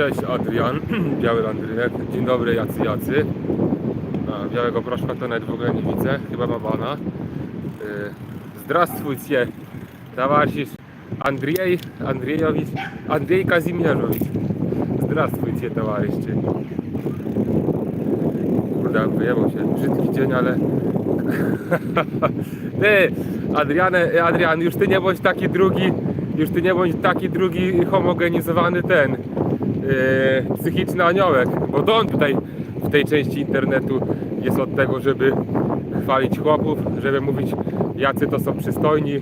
Cześć Adrian, biały landrynek. Dzień dobry Jacy Jacy. Białego proszka to nawet w ogóle nie widzę, chyba ma bana. Y, zdrastwujcie, towarzysz Andrzej, Andrzejowicz, Andrzej Kazimierzowicz. Zdrastwujcie towarzyszy. Kurde, wyjebał się, brzydki dzień, ale... ty, Adriane, Adrian, już ty nie bądź taki drugi, już ty nie bądź taki drugi homogenizowany ten yy, psychiczny aniołek, bo to on tutaj w tej części internetu jest od tego, żeby chwalić chłopów, żeby mówić jacy to są przystojni, yy,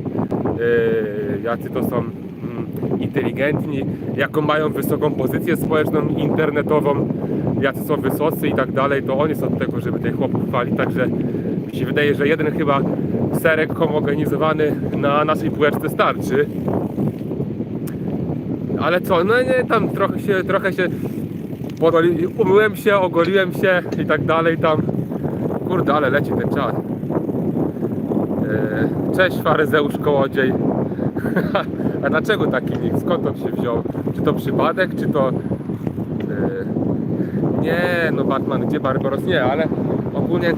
jacy to są mm, inteligentni, jaką mają wysoką pozycję społeczną internetową, jacy są wysocy i tak dalej, to on jest od tego, żeby tych chłopów chwalić, także mi się wydaje, że jeden chyba serek homogenizowany na naszej półeczce starczy. Ale co, no nie, tam trochę się, trochę się podoli, umyłem się, ogoliłem się i tak dalej tam. Kurde, ale leci ten czas. E, Cześć faryzeusz kołodziej. A dlaczego taki nick? Skąd on się wziął? Czy to przypadek, czy to... e, Nie, no Batman, gdzie Barbaros? Nie, ale ogólnie...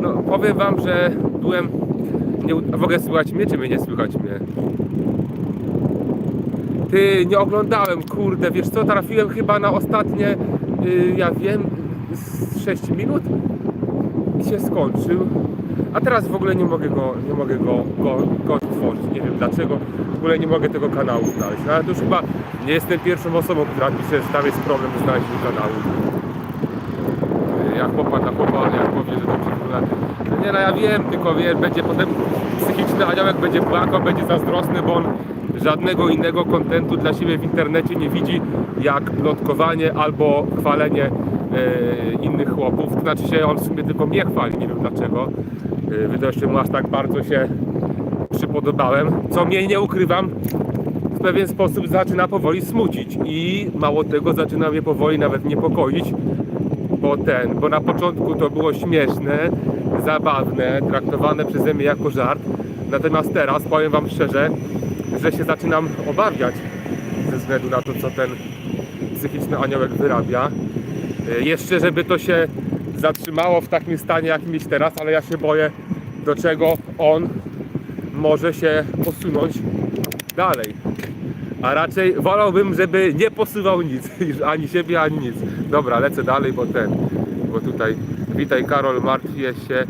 No powiem wam, że byłem... Nie, w ogóle słychać mnie, czy mnie nie słychać mnie? Ty, nie oglądałem, kurde, wiesz co, trafiłem chyba na ostatnie, y, ja wiem, z 6 minut i się skończył. A teraz w ogóle nie mogę go, nie mogę go, go, go tworzyć, nie wiem dlaczego, w ogóle nie mogę tego kanału znaleźć. No, ale to już chyba nie jestem pierwszą osobą, która pisze, że tam jest problem z znalezieniem kanału. Y, Jak chłopa na chłopa, jak to przypomina. No ja wiem, tylko wiesz, będzie potem psychiczny aniołek będzie płakał, będzie zazdrosny, bo on żadnego innego kontentu dla siebie w internecie nie widzi, jak plotkowanie albo chwalenie e, innych chłopów. To znaczy się, on w sumie tylko mnie chwali, nie wiem dlaczego. E, widocznie mu aż tak bardzo się przypodobałem, co mnie nie ukrywam, w pewien sposób zaczyna powoli smucić i mało tego zaczyna mnie powoli nawet niepokoić, bo ten, bo na początku to było śmieszne, zabawne, traktowane przeze mnie jako żart, natomiast teraz powiem Wam szczerze, że się zaczynam obawiać ze względu na to, co ten psychiczny aniołek wyrabia. E, Jeszcze, żeby to się zatrzymało w takim stanie, jakim jest teraz, ale ja się boję, do czego on może się posunąć dalej. A raczej wolałbym, żeby nie posuwał nic, ani siebie, ani nic. Dobra, lecę dalej, bo ten, bo tutaj, witaj Karol, martwię się.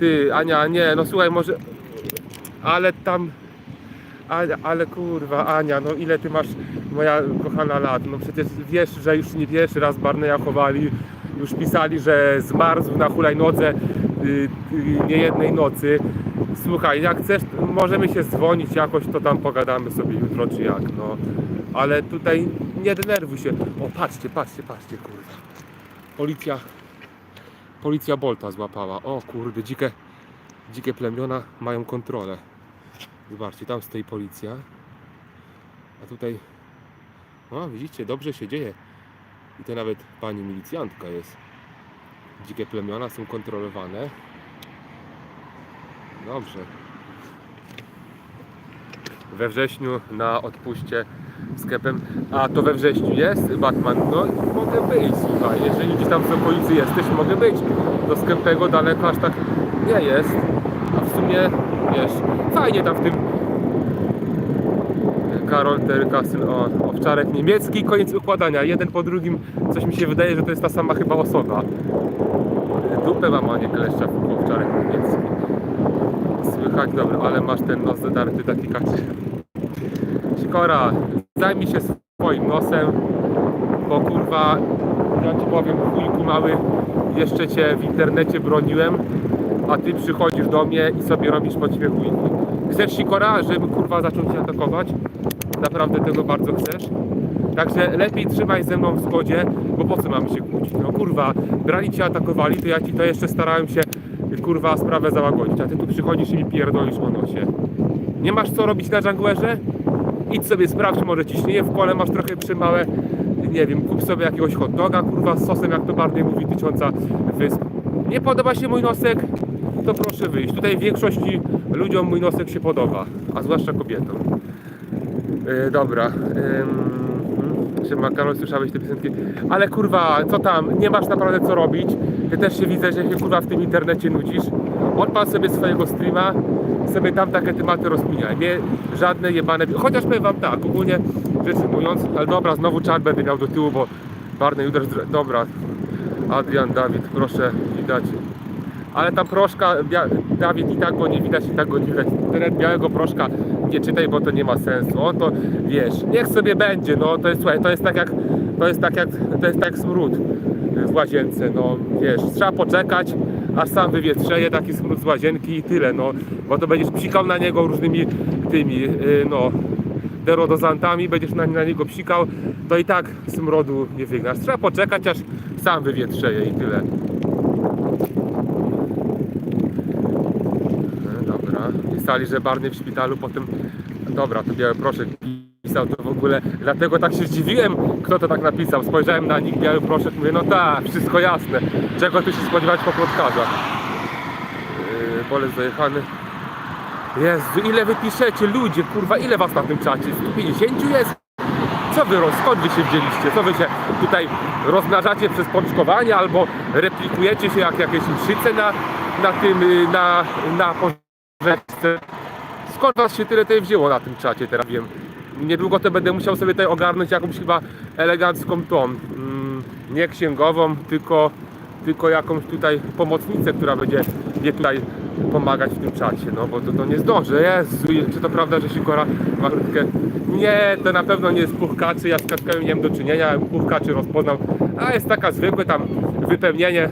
Ty, Ania, nie, no słuchaj, może, ale tam, ale, ale kurwa, Ania, no ile ty masz, moja kochana lat, no przecież wiesz, że już nie pierwszy raz Barneya chowali, już pisali, że zmarzł na hulajnodze y, y, niejednej nocy. Słuchaj, jak chcesz, możemy się dzwonić jakoś, to tam pogadamy sobie jutro czy jak, no. Ale tutaj nie denerwuj się. O, patrzcie, patrzcie, patrzcie, kurwa. Policja, policja Bolta złapała. O kurde, dzikie, dzikie plemiona mają kontrolę. Zobaczcie, tam stoi policja. A tutaj, o widzicie, dobrze się dzieje. I to nawet pani milicjantka jest. Dzikie plemiona są kontrolowane. Dobrze. We wrześniu na odpuście sklepem. A to we wrześniu jest Batman? No mogę być, słuchaj. Jeżeli gdzieś tam w okolicy jesteś, mogę być. Do sklepego daleko aż tak nie jest. A w sumie, wiesz, fajnie tam w tym Karol Terkasyn, o, owczarek niemiecki, koniec układania. Jeden po drugim, coś mi się wydaje, że to jest ta sama chyba osoba. Mam, a nie kleszcza, owczarek niemiecki. Słychać, dobra, ale masz ten nos zadarty taki kaczy. Sikora, zajmij się swoim nosem, bo kurwa, ja ci powiem, chujku mały, jeszcze cię w internecie broniłem, a ty przychodzisz do mnie i sobie robisz po ciebie chujki. Chcesz Sikora, żeby kurwa zaczął cię atakować? Naprawdę tego bardzo chcesz? Także lepiej trzymaj ze mną w zgodzie, bo po co mamy się kłócić? No kurwa, brali cię, atakowali, to ja ci to jeszcze starałem się kurwa sprawę załagodzić, a ty tu przychodzisz i mi pierdolisz o nosie. Nie masz co robić na junglerze? Idź sobie sprawdź, może ciśnienie w kole masz trochę przymałe. Nie wiem, kup sobie jakiegoś hot doga, kurwa, z sosem, jak to bardziej mówi tysiąca wysp. Nie podoba się mój nosek? To proszę wyjść. Tutaj większości ludziom mój nosek się podoba, a zwłaszcza kobietom. Yy, dobra. Ym, Siema Karol, słyszałeś te piosenki? Ale kurwa, co tam, nie masz naprawdę co robić. Ja też się widzę, że się kurwa w tym internecie nudzisz. Odpal sobie swojego streama, sobie tam takie tematy rozkminiaj. Nie żadne jebane... Chociaż powiem wam tak, ogólnie rzecz ujmując, ale dobra, znowu czar będę miał do tyłu, bo Barney Uderz... Dobra, Adrian, Dawid, proszę, widać. Ale ta proszka. Dawid i tak go nie widać, i tak go nie widać. Ten białego proszka nie czytaj, bo to nie ma sensu. On to, wiesz, niech sobie będzie, no to jest, słuchaj, to jest tak jak, to jest tak jak, to jest tak smród w łazience, no wiesz, trzeba poczekać, aż sam wywietrzeje taki smród z łazienki i tyle, no, bo to będziesz psikał na niego różnymi tymi, yy, no, derodozantami, będziesz na, na niego psikał, to i tak smrodu nie wygnasz. Trzeba poczekać, aż sam wywietrzeje i tyle. No, Dobra. Pisali, że Barney w szpitalu, potem... Dobra, to biały proszek pisał to w ogóle. Dlatego tak się zdziwiłem, kto to tak napisał. Spojrzałem na nick biały proszek, mówię, no tak, wszystko jasne. Czego tu się spodziewać po plotkarza? Yy, bolec dojechany. Jezu, ile wy piszecie, ludzie, kurwa, ile was na tym czacie? 150 jest? Co wy, skąd wy się wzięliście? Co wy się tutaj rozmnażacie przez pączkowanie albo replikujecie się jak jakieś mszyce na, na tym, y, na, na Skąd was się tyle tutaj wzięło na tym czacie, teraz wiem. Niedługo to będę musiał sobie tutaj ogarnąć jakąś chyba elegancką tą, mm, nie księgową, tylko, tylko jakąś tutaj pomocnicę, która będzie mnie tutaj pomagać w tym czacie, no bo to, to nie zdążę. Jezu, czy to prawda, że Sikora ma krótkę? Nie, to na pewno nie jest puchkaczy, ja z kaczkami nie mam do czynienia, puchkaczy rozpoznał, a jest taka zwykłe tam wypełnienie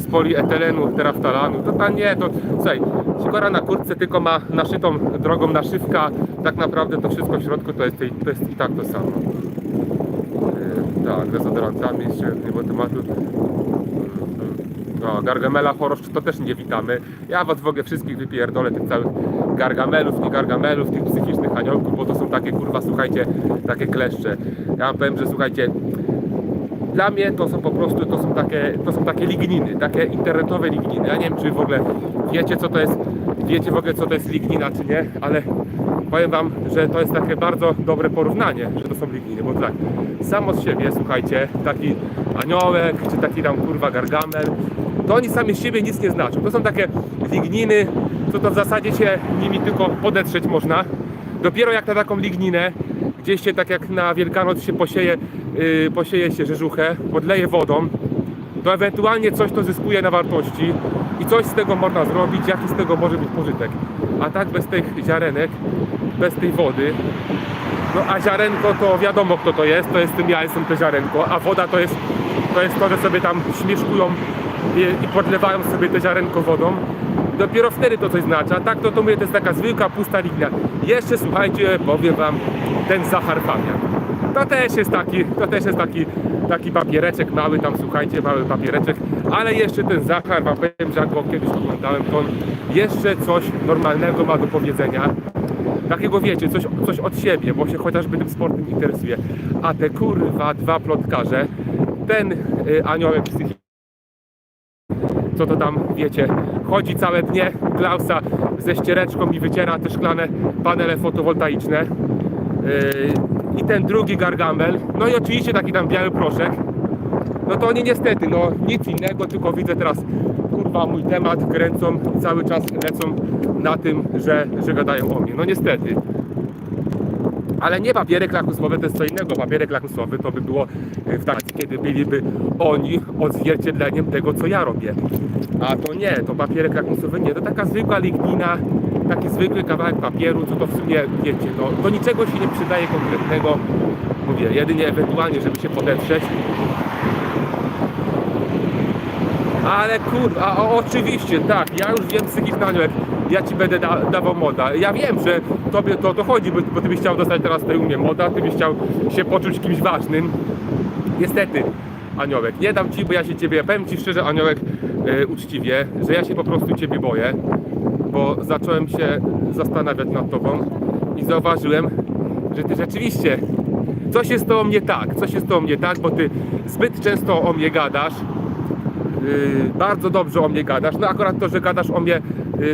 z polietylenu, teraftalanu, to ta nie, to słuchaj, Sikora na kurtce tylko ma naszytą drogą naszywka, tak naprawdę to wszystko w środku to jest, to jest i tak to samo. Yy, tak, dezodorantami, jeszcze nie było tematu. No, Gargamela choroszcz to też nie witamy. Ja was w ogóle wszystkich wypierdolę, tych całych gargamelów, nie gargamelów, tych psychicznych aniołków, bo to są takie kurwa, słuchajcie, takie kleszcze. Ja wam powiem, że słuchajcie, dla mnie to są po prostu, to są takie, to są takie ligniny, takie internetowe ligniny. Ja nie wiem, czy w ogóle wiecie, co to jest, wiecie w ogóle, co to jest lignina, czy nie, ale powiem wam, że to jest takie bardzo dobre porównanie, że to są ligniny, bo tak, samo z siebie, słuchajcie, taki aniołek, czy taki tam kurwa gargamel, to oni sami z siebie nic nie znaczą. To są takie ligniny, co to w zasadzie się nimi tylko podetrzeć można. Dopiero jak na taką ligninę, gdzieś się tak jak na Wielkanoc się posieje, yy, posieje się rzeżuchę, podleje wodą, to ewentualnie coś to zyskuje na wartości i coś z tego można zrobić, jaki z tego może być pożytek. A tak bez tych ziarenek, bez tej wody, no a ziarenko to wiadomo kto to jest, to jest tym ja jestem to ziarenko, a woda to jest to, jest to że sobie tam śmieszkują i, i podlewają sobie te ziarenko wodą. Dopiero wtedy to coś znaczy, a tak to, to mówię, to jest taka zwykła, pusta lignia. Jeszcze słuchajcie, powiem wam, ten Zachar Fabian. To też jest taki, to też jest taki, taki papiereczek mały, tam słuchajcie, mały papiereczek, ale jeszcze ten Zachar, wam powiem, że jak go kiedyś oglądałem, to on jeszcze coś normalnego ma do powiedzenia. Takiego wiecie, coś, coś od siebie, bo się chociażby tym sportem interesuje. A te kurwa dwa plotkarze, ten y, aniołek psychiczny, co to tam, wiecie, chodzi całe dnie Klausa ze ściereczką i wyciera te szklane panele fotowoltaiczne. Yy, I ten drugi gargamel, no i oczywiście taki tam biały proszek. No to oni niestety, no nic innego, tylko widzę teraz, kurwa, mój temat kręcą, cały czas lecą na tym, że, że gadają o mnie. No niestety. Ale nie papierek lakmusowy, to jest co innego. Papierek lakmusowy to by było e, w takiej, kiedy byliby oni odzwierciedleniem tego, co ja robię. A to nie, to papierek lakmusowy nie, to taka zwykła lignina, taki zwykły kawałek papieru, co to w sumie, wiecie, no, do niczego się nie przydaje konkretnego. Mówię, jedynie ewentualnie, żeby się podetrzeć. Ale kurwa, oczywiście, tak, ja już wiem psychiczny aniołek, ja ci będę da, dawał moda. Ja wiem, że tobie to o to chodzi, bo, bo ty byś chciał dostać teraz tutaj u mnie moda, ty byś chciał się poczuć kimś ważnym. Niestety, aniołek, nie dam ci, bo ja się ciebie, powiem ci szczerze, aniołek, e, uczciwie, że ja się po prostu ciebie boję, bo zacząłem się zastanawiać nad tobą i zauważyłem, że ty rzeczywiście coś jest to o mnie tak, coś jest to o mnie tak, bo ty zbyt często o mnie gadasz, Yy, bardzo dobrze o mnie gadasz. No akurat to, że gadasz o mnie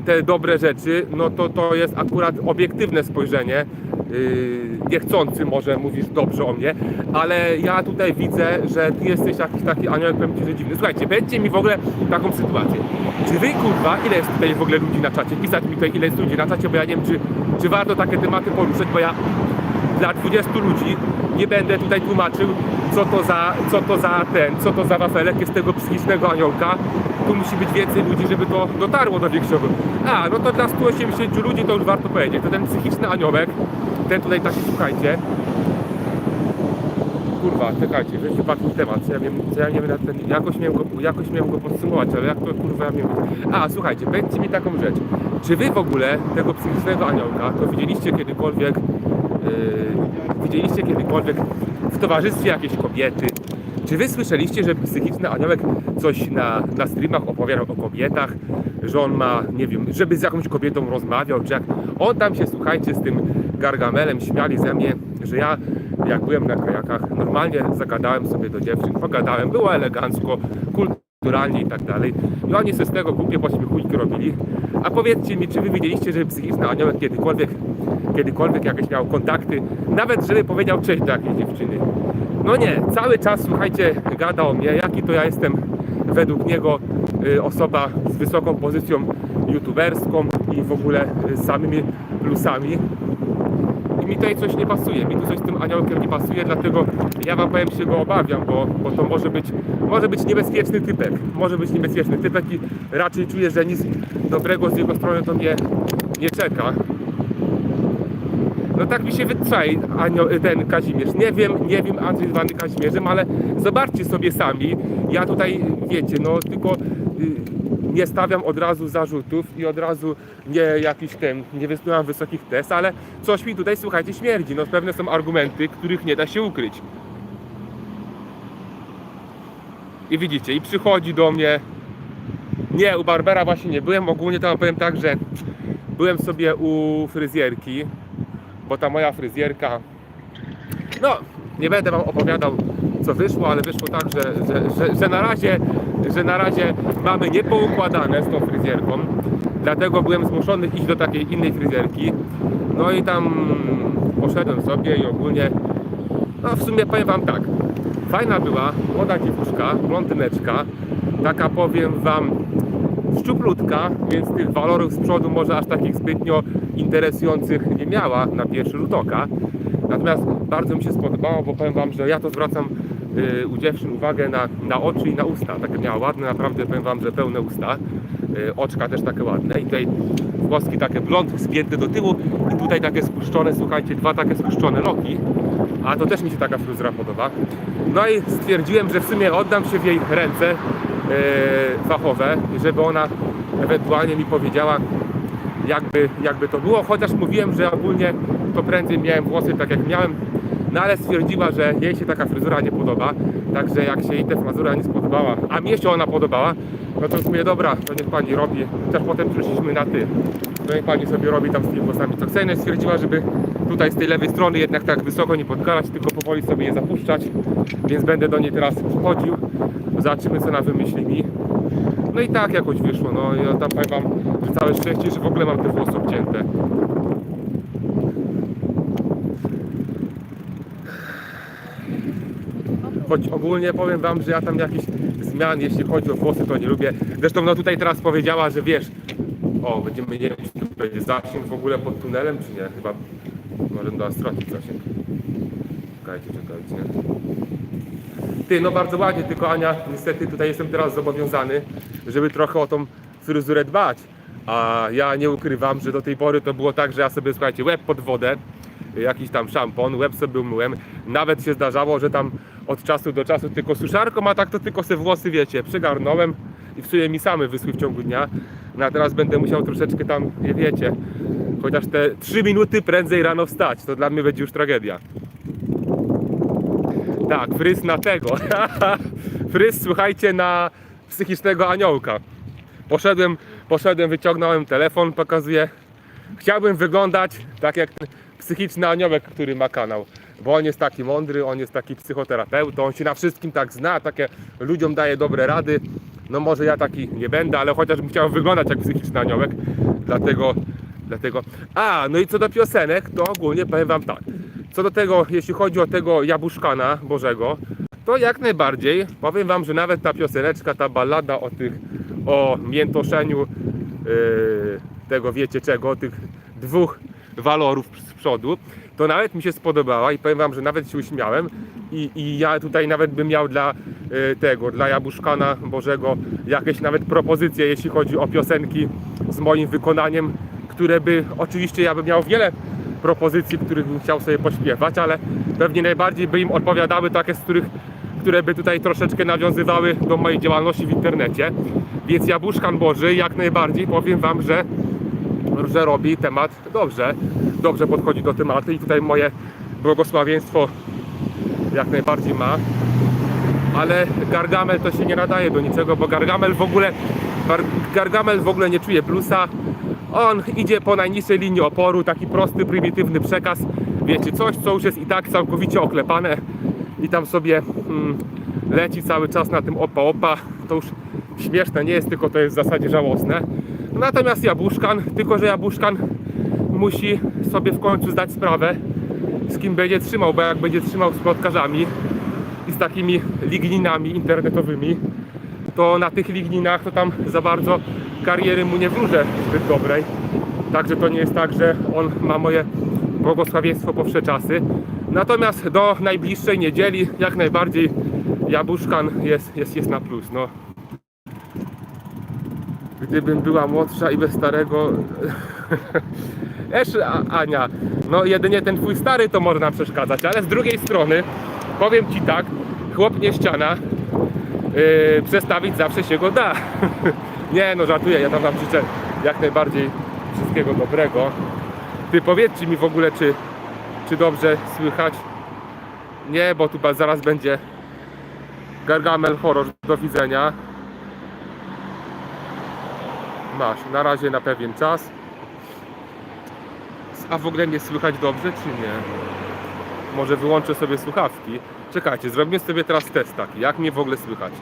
te dobre rzeczy, no to to jest akurat obiektywne spojrzenie. yy, niechcący może mówisz dobrze o mnie, ale ja tutaj widzę, że ty jesteś jakiś taki aniołek, powiem ci, że dziwny. Słuchajcie, powiedzcie mi w ogóle taką sytuację. Czy wy, kurwa, ile jest tutaj w ogóle ludzi na czacie? Pisać mi tutaj, ile jest ludzi na czacie, bo ja nie wiem, czy, czy warto takie tematy poruszyć, bo ja dla 20 ludzi nie będę tutaj tłumaczył, co to za, co to za ten, co to za wafelek jest tego psychicznego aniołka. Tu musi być więcej ludzi, żeby to dotarło do większego. A, no to dla 180 ludzi to już warto powiedzieć. To ten psychiczny aniołek, ten tutaj taki, słuchajcie. Kurwa, czekajcie, że wypadł temat, co ja, co ja nie wiem, ten, jakoś, miałem go, jakoś miałem go podsumować, ale jak to kurwa ja wiem. A, słuchajcie, powiedzcie mi taką rzecz. Czy wy w ogóle tego psychicznego aniołka, to widzieliście kiedykolwiek Yy, widzieliście kiedykolwiek w towarzystwie jakiejś kobiety? Czy wy słyszeliście, że psychiczny aniołek coś na, na streamach opowiadał o kobietach, że on ma, nie wiem, żeby z jakąś kobietą rozmawiał, czy jak on tam się, słuchajcie, z tym gargamelem śmiali ze mnie, że ja jak byłem na kajakach, normalnie zagadałem sobie do dziewczyn, pogadałem, było elegancko, kulturalnie i tak dalej. I oni sobie z tego głupie pośmiechujki robili. A powiedzcie mi, czy wy widzieliście, że psychiczny aniołek kiedykolwiek kiedykolwiek jakieś miał kontakty, nawet żeby powiedział cześć do jakiejś dziewczyny. No nie, cały czas słuchajcie, gada o mnie, jaki to ja jestem według niego y, osoba z wysoką pozycją youtuberską i w ogóle y, z samymi plusami. I mi tutaj coś nie pasuje, mi tu coś z tym aniołkiem nie pasuje, dlatego ja wam powiem się go obawiam, bo, bo to może być, może być niebezpieczny typek. Może być niebezpieczny typek i raczej czuję, że nic dobrego z jego strony to mnie nie czeka. No tak mi się Anio, ten Kazimierz. Nie wiem, nie wiem, Andrzej zwany Kazimierzem, ale zobaczcie sobie sami. Ja tutaj, wiecie, no tylko y, nie stawiam od razu zarzutów i od razu nie jakiś ten, nie wysyłam wysokich test, ale coś mi tutaj, słuchajcie, śmierdzi. No pewne są argumenty, których nie da się ukryć. I widzicie, i przychodzi do mnie. Nie, u Barbera właśnie nie byłem. Ogólnie to powiem tak, że byłem sobie u fryzjerki bo ta moja fryzjerka, no nie będę wam opowiadał co wyszło, ale wyszło tak, że, że, że, że, na, razie, że na razie mamy niepoukładane z tą fryzjerką, dlatego byłem zmuszony iść do takiej innej fryzjerki, no i tam poszedłem sobie i ogólnie, no w sumie powiem wam tak, fajna była, młoda dziewuszka, blondyneczka, taka powiem wam szczuplutka, więc tych walorów z przodu może aż takich zbytnio interesujących nie miała na pierwszy rzut oka. Natomiast bardzo mi się spodobało, bo powiem Wam, że ja to zwracam y, u dziewczyn uwagę na, na oczy i na usta. Takie miała ładne, naprawdę powiem Wam, że pełne usta. Y, oczka też takie ładne i tutaj włoski takie blond spięte do tyłu i tutaj takie spuszczone, słuchajcie, dwa takie spuszczone loki. A to też mi się taka fryzura podoba. No i stwierdziłem, że w sumie oddam się w jej ręce fachowe, żeby ona ewentualnie mi powiedziała, jakby, jakby to było, chociaż mówiłem, że ogólnie to prędzej miałem włosy tak jak miałem, no ale stwierdziła, że jej się taka fryzura nie podoba, także jak się jej ta fryzura nie spodobała, a mnie się ona podobała, no to mówię, dobra, to niech pani robi, chociaż potem przeszliśmy na ty, no niech pani sobie robi tam z tymi włosami co chce, no stwierdziła, żeby tutaj z tej lewej strony jednak tak wysoko nie podkalać, tylko powoli sobie je zapuszczać, więc będę do niej teraz wchodził, zobaczymy co ona wymyśli mi. No i tak jakoś wyszło, no ja tam powiem wam, że całe szczęście, że w ogóle mam te włosy obcięte. Choć ogólnie powiem wam, że ja tam jakichś zmian, jeśli chodzi o włosy, to nie lubię. Zresztą no tutaj teraz powiedziała, że wiesz, o, będziemy, nie wiem, czy to będzie zasięg w ogóle pod tunelem, czy nie? Chyba może do stracić zasięg. Czekajcie, czekajcie. Ty, no bardzo ładnie, tylko Ania, niestety tutaj jestem teraz zobowiązany, żeby trochę o tą fryzurę dbać. A ja nie ukrywam, że do tej pory to było tak, że ja sobie, słuchajcie, łeb pod wodę, jakiś tam szampon, łeb sobie umyłem. Nawet się zdarzało, że tam od czasu do czasu tylko suszarką, a tak to tylko se włosy, wiecie, przygarnąłem i w sumie mi same wyschły w ciągu dnia. No a teraz będę musiał troszeczkę tam, wiecie, chociaż te 3 minuty prędzej rano wstać, to dla mnie będzie już tragedia. Tak, fryz na tego. fryz, słuchajcie, na psychicznego aniołka. Poszedłem, poszedłem, wyciągnąłem telefon, pokazuję. Chciałbym wyglądać tak jak psychiczny aniołek, który ma kanał. Bo on jest taki mądry, on jest taki psychoterapeutą, on się na wszystkim tak zna, takie ludziom daje dobre rady. No może ja taki nie będę, ale chociaż bym chciał wyglądać jak psychiczny aniołek. Dlatego Dlatego. A, no i co do piosenek, to ogólnie powiem wam tak. Co do tego, jeśli chodzi o tego Jabłuszkana Bożego, to jak najbardziej powiem wam, że nawet ta pioseneczka, ta ballada o tych, o miętoszeniu yy, tego wiecie czego, tych dwóch walorów z przodu, to nawet mi się spodobała i powiem wam, że nawet się uśmiałem i, i ja tutaj nawet bym miał dla y, tego, dla Jabłuszkana Bożego jakieś nawet propozycje, jeśli chodzi o piosenki z moim wykonaniem, które by, oczywiście ja bym miał wiele propozycji, których bym chciał sobie pośpiewać, ale pewnie najbardziej by im odpowiadały takie, z których, które by tutaj troszeczkę nawiązywały do mojej działalności w internecie. Więc Jabłuszkan Boży jak najbardziej powiem wam, że że robi temat dobrze, dobrze podchodzi do tematu i tutaj moje błogosławieństwo jak najbardziej ma. Ale Gargamel to się nie nadaje do niczego, bo Gargamel w ogóle Gar- Gargamel w ogóle nie czuje plusa. On idzie po najniższej linii oporu, taki prosty, prymitywny przekaz. Wiecie, coś, co już jest i tak całkowicie oklepane i tam sobie mm, leci cały czas na tym opa opa. To już śmieszne nie jest, tylko to jest w zasadzie żałosne. Natomiast Jabłuszkan, tylko że Jabłuszkan musi sobie w końcu zdać sprawę, z kim będzie trzymał, bo jak będzie trzymał z plotkarzami i z takimi ligninami internetowymi, to na tych ligninach to tam za bardzo kariery mu nie wróżę zbyt dobrej. Także to nie jest tak, że on ma moje błogosławieństwo po wsze czasy. Natomiast do najbliższej niedzieli jak najbardziej Jabłuszkan jest, jest, jest na plus. No. Gdybym była młodsza i bez starego. Esz, Ania, no jedynie ten twój stary to może nam przeszkadzać, ale z drugiej strony powiem ci tak, chłop nie ściana, yy, przestawić zawsze się go da. nie no, żartuję, ja tam wam życzę jak najbardziej wszystkiego dobrego. Ty powiedzcie mi w ogóle, czy, czy dobrze słychać? Nie, bo tu zaraz będzie Gargamel horror. Do widzenia. Masz, na razie na pewien czas. A w ogóle mnie słychać dobrze, czy nie? Może wyłączę sobie słuchawki. Czekajcie, zrobimy sobie teraz test taki. Jak mnie w ogóle słychać?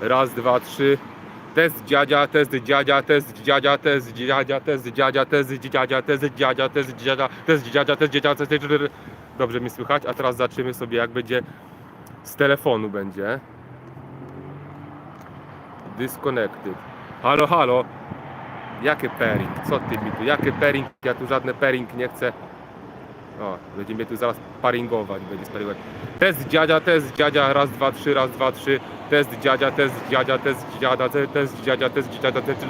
Raz, dwa, trzy. Test dziadzia, test dziadzia, test dziadzia, test dziadzia, test dziadzia, test dziadzia, test dziadzia, test dziadzia, test dziadzia, test dziadzia, test dziadzia. Dobrze mi słychać, a teraz zobaczymy sobie jak będzie z telefonu będzie. Disconnected. Halo, halo. Jakie pairing? Co ty mi tu? Jakie pairing? Ja tu żadne pairing nie chcę. O, będzie mnie tu zaraz paringować, będzie sparingować. Test dziadzia, test dziadzia, raz, dwa, trzy, raz, dwa, trzy. Test dziadzia, test dziadzia, test dziada, te- test dziadzia, test dziadzia, test...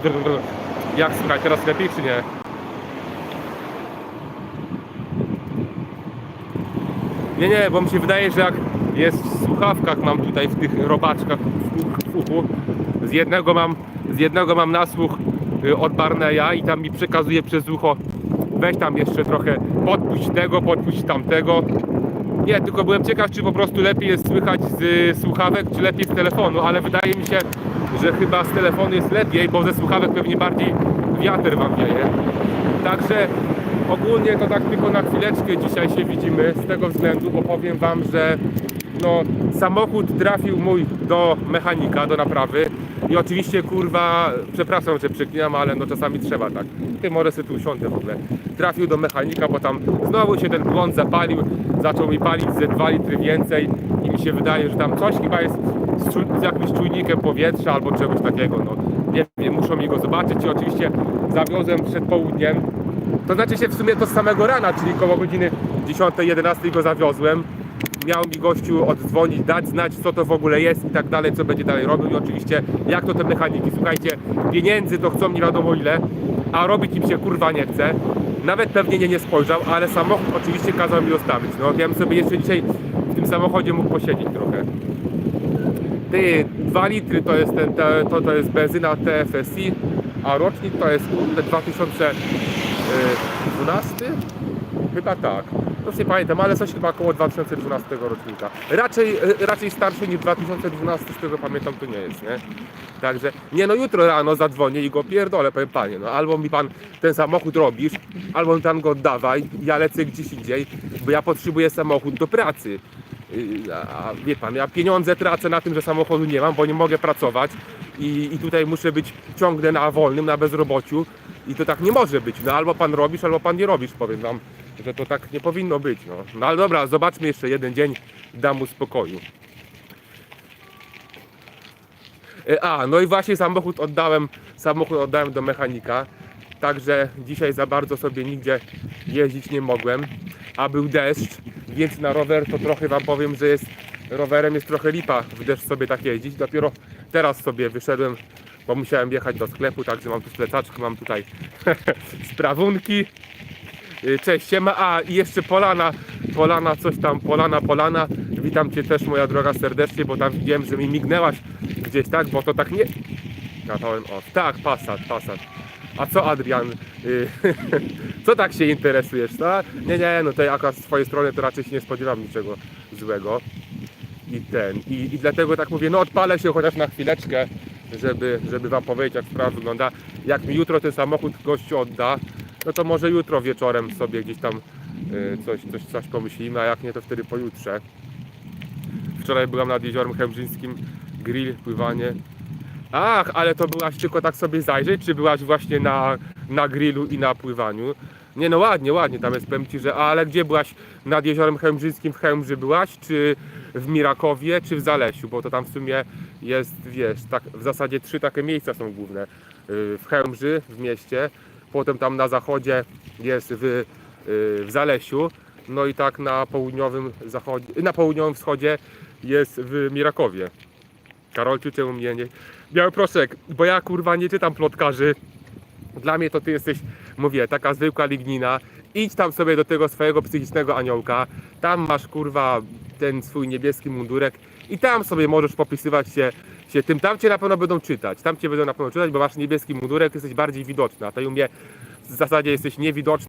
Jak słychać teraz lepiej czy nie? Nie, nie, bo mi się wydaje, że jak jest w słuchawkach, mam tutaj w tych robaczkach w uchu, z jednego mam, z jednego mam nasłuch y, od Barneya i tam mi przekazuje przez ucho weź tam jeszcze trochę, podpuść tego, podpuść tamtego. Nie, tylko byłem ciekaw, czy po prostu lepiej jest słychać z y, słuchawek, czy lepiej z telefonu, ale wydaje mi się, że chyba z telefonu jest lepiej, bo ze słuchawek pewnie bardziej wiatr wam wieje. Także ogólnie to tak tylko na chwileczkę dzisiaj się widzimy z tego względu, bo powiem wam, że no, samochód trafił mój do mechanika, do naprawy i oczywiście kurwa, przepraszam, że przeklinam, ale no czasami trzeba tak. Ty może sobie tu usiądę w ogóle. Trafił do mechanika, bo tam znowu się ten błąd zapalił, zaczął mi palić ze 2 litry więcej i mi się wydaje, że tam coś chyba jest z, z jakimś czujnikiem powietrza albo czegoś takiego, no. Nie wiem, muszą mi go zobaczyć i oczywiście zawiozłem przed południem to znaczy się w sumie to z samego rana, czyli koło godziny 10-11 go zawiozłem. Miał mi gościu oddzwonić, dać znać co to w ogóle jest i tak dalej, co będzie dalej robił i oczywiście jak to te mechaniki. Słuchajcie, pieniędzy to chcą nie wiadomo ile, a robić im się kurwa nie chce. Nawet pewnie nie, nie spojrzał, ale samochód oczywiście kazał mi zostawić. No ja bym sobie jeszcze dzisiaj w tym samochodzie mógł posiedzieć trochę. Ty, 2 litry to jest ten, te, to, to jest benzyna TFSI, a rocznik to jest kurde 2012? Chyba tak. Już nie pamiętam, ale coś chyba około 2012 rocznika. Raczej, e, raczej starszy niż 2012, z tego pamiętam to nie jest, nie? Także, nie no jutro rano zadzwonię i go pierdolę, powiem panie, no albo mi pan ten samochód robisz, albo mi pan go oddawaj, ja lecę gdzieś indziej, bo ja potrzebuję samochód do pracy. Y, a wie pan, ja pieniądze tracę na tym, że samochodu nie mam, bo nie mogę pracować i, i tutaj muszę być ciągle na wolnym, na bezrobociu i to tak nie może być. No albo pan robisz, albo pan nie robisz, powiem wam, że to tak nie powinno być. No, no ale dobra, zobaczmy jeszcze jeden dzień, dam mu spokoju. E, A, no i właśnie samochód oddałem, samochód oddałem do mechanika, także dzisiaj za bardzo sobie nigdzie jeździć nie mogłem, a był deszcz, więc na rower to trochę wam powiem, że jest, rowerem jest trochę lipa w deszcz sobie tak jeździć, dopiero teraz sobie wyszedłem, bo musiałem jechać do sklepu, także mam tu plecaczki, mam tutaj sprawunki, Y, Cześć, siema. A i jeszcze Polana, Polana, coś tam, Polana, Polana. Witam Cię też, moja droga, serdecznie, bo tam widziałem, że mi mignęłaś gdzieś, tak? Bo to tak nie... Katałem o. Tak, Passat, Passat. A co Adrian? Y, co tak się interesujesz, tak? Nie, nie, no tutaj akurat z Twojej strony to raczej się nie spodziewam niczego złego. I ten, i, i dlatego tak mówię, no odpalę się chociaż na chwileczkę, żeby, żeby Wam powiedzieć, jak sprawa wygląda. Jak mi jutro ten samochód gościu odda, no to może jutro wieczorem sobie gdzieś tam y, coś, coś, coś pomyślimy, a jak nie, to wtedy pojutrze. Wczoraj byłam nad Jeziorem Chemrzyńskim, grill, pływanie. Ach, ale to byłaś tylko tak sobie zajrzeć, czy byłaś właśnie na, na grillu i na pływaniu? Nie no ładnie, ładnie, tam jest, powiem Ci, że ale gdzie byłaś nad Jeziorem Chełmżyńskim w Chełmży byłaś, czy w Mirakowie, czy w Zalesiu, bo to tam w sumie jest, wiesz, tak, w zasadzie trzy takie miejsca są główne. Yy, W Chełmży, w mieście, potem tam na zachodzie jest w, yy, w Zalesiu, no i tak na południowym zachodzie, na południowym wschodzie jest w Mirakowie. Karolciu, czemu mnie nie... Biały proszek, bo ja kurwa nie czytam plotkarzy. Dla mnie to ty jesteś, mówię, taka zwykła lignina. Idź tam sobie do tego swojego psychicznego aniołka. Tam masz kurwa ten swój niebieski mundurek i tam sobie możesz popisywać się, się tym. Tam cię na pewno będą czytać. Tam cię będą na pewno czytać, bo masz niebieski mundurek, jesteś bardziej widoczny. A tutaj u mnie w zasadzie jesteś niewidoczny.